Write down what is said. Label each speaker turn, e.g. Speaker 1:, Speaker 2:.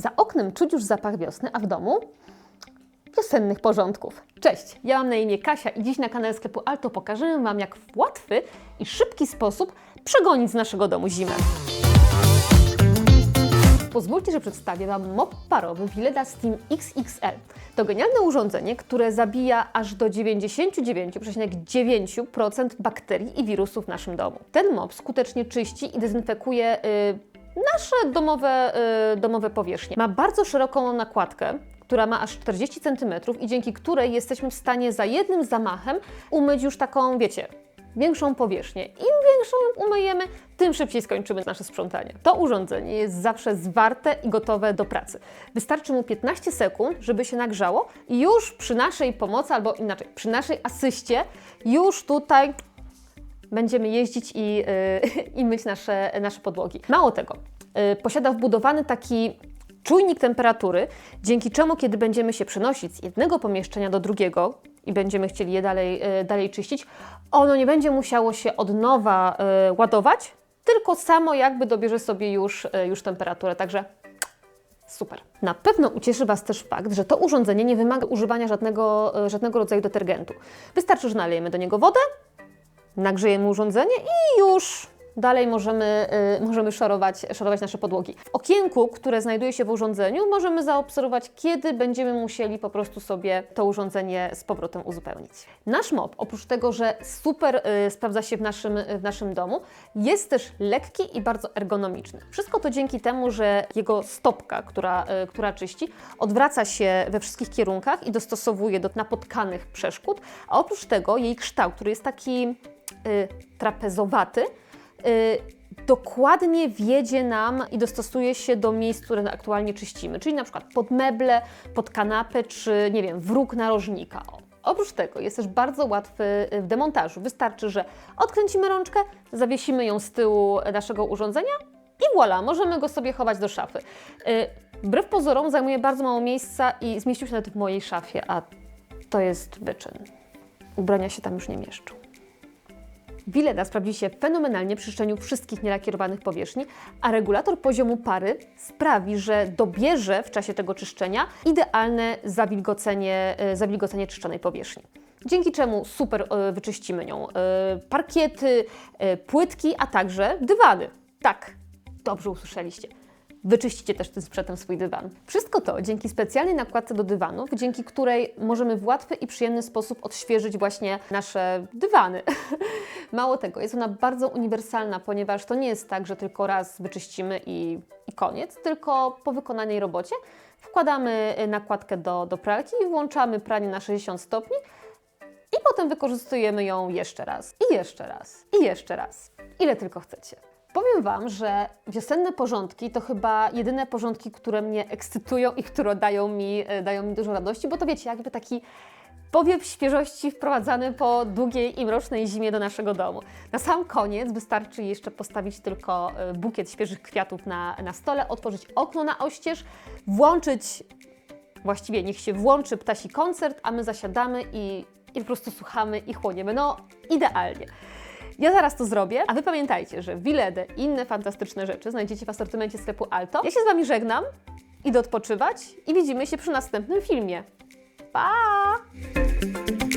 Speaker 1: Za oknem czuć już zapach wiosny, a w domu wiosennych porządków. Cześć, ja mam na imię Kasia i dziś na kanale sklepu Alto pokażemy Wam, jak w łatwy i szybki sposób przegonić z naszego domu zimę. Pozwólcie, że przedstawię Wam mop parowy Willeda Steam XXL. To genialne urządzenie, które zabija aż do 99,9% bakterii i wirusów w naszym domu. Ten mop skutecznie czyści i dezynfekuje y, nasze domowe, y, domowe powierzchnie. Ma bardzo szeroką nakładkę, która ma aż 40 cm i dzięki której jesteśmy w stanie za jednym zamachem umyć już taką, wiecie, większą powierzchnię. Im większą umyjemy, tym szybciej skończymy nasze sprzątanie. To urządzenie jest zawsze zwarte i gotowe do pracy. Wystarczy mu 15 sekund, żeby się nagrzało i już przy naszej pomocy, albo inaczej, przy naszej asyście, już tutaj będziemy jeździć i, yy, i myć nasze, nasze podłogi. Mało tego, yy, posiada wbudowany taki czujnik temperatury, dzięki czemu, kiedy będziemy się przenosić z jednego pomieszczenia do drugiego i będziemy chcieli je dalej, yy, dalej czyścić, ono nie będzie musiało się od nowa ładować, tylko samo jakby dobierze sobie już, już temperaturę. Także Super. Na pewno ucieszy Was też fakt, że to urządzenie nie wymaga używania żadnego, żadnego rodzaju detergentu. Wystarczy, że nalejemy do niego wodę, nagrzejemy urządzenie i już dalej możemy, y, możemy szorować, szorować nasze podłogi. W okienku, które znajduje się w urządzeniu, możemy zaobserwować, kiedy będziemy musieli po prostu sobie to urządzenie z powrotem uzupełnić. Nasz mop, oprócz tego, że super y, sprawdza się w naszym, w naszym domu, jest też lekki i bardzo ergonomiczny. Wszystko to dzięki temu, że jego stopka, która, y, która czyści, odwraca się we wszystkich kierunkach i dostosowuje do napotkanych przeszkód, a oprócz tego jej kształt, który jest taki y, trapezowaty, y, dokładnie wiedzie nam i dostosuje się do miejsc, które aktualnie czyścimy, czyli na przykład pod meble, pod kanapę, czy nie wiem, wróg narożnika. Oprócz tego jest też bardzo łatwy w demontażu. Wystarczy, że odkręcimy rączkę, zawiesimy ją z tyłu naszego urządzenia i voilà, możemy go sobie chować do szafy. Y, Wbrew pozorom zajmuje bardzo mało miejsca i zmieścił się nawet w mojej szafie, a to jest wyczyn. Ubrania się tam już nie mieszczą. Wileda sprawdzi się fenomenalnie przy czyszczeniu wszystkich nielakierowanych powierzchni, a regulator poziomu pary sprawi, że dobierze w czasie tego czyszczenia idealne zawilgocenie, e, zawilgocenie czyszczonej powierzchni. Dzięki czemu super e, wyczyścimy nią e, parkiety, płytki, a także dywany. Tak, dobrze usłyszeliście. Wyczyścicie też tym sprzętem swój dywan. Wszystko to dzięki specjalnej nakładce do dywanów, dzięki której możemy w łatwy i przyjemny sposób odświeżyć właśnie nasze dywany. Mało tego, jest ona bardzo uniwersalna, ponieważ to nie jest tak, że tylko raz wyczyścimy i, i koniec, tylko po wykonanej robocie wkładamy y, nakładkę do, do pralki i włączamy pranie na 60 stopni i potem wykorzystujemy ją jeszcze raz, i jeszcze raz, i jeszcze raz. Ile tylko chcecie. Powiem Wam, że wiosenne porządki to chyba jedyne porządki, które mnie ekscytują i które dają mi, e, dają mi dużo radości, bo to wiecie, jakby taki powiew świeżości wprowadzany po długiej i mrocznej zimie do naszego domu. Na sam koniec wystarczy jeszcze postawić tylko e, bukiet świeżych kwiatów na, na stole, otworzyć okno na oścież, włączyć, właściwie niech się włączy ptasi koncert, a my zasiadamy i, i po prostu słuchamy i chłoniemy. No, idealnie. Ja zaraz to zrobię, a Wy pamiętajcie, że Wiledę i inne fantastyczne rzeczy znajdziecie w asortymencie sklepu Alto. Ja się z Wami żegnam, idę odpoczywać i widzimy się przy następnym filmie. Pa! thank you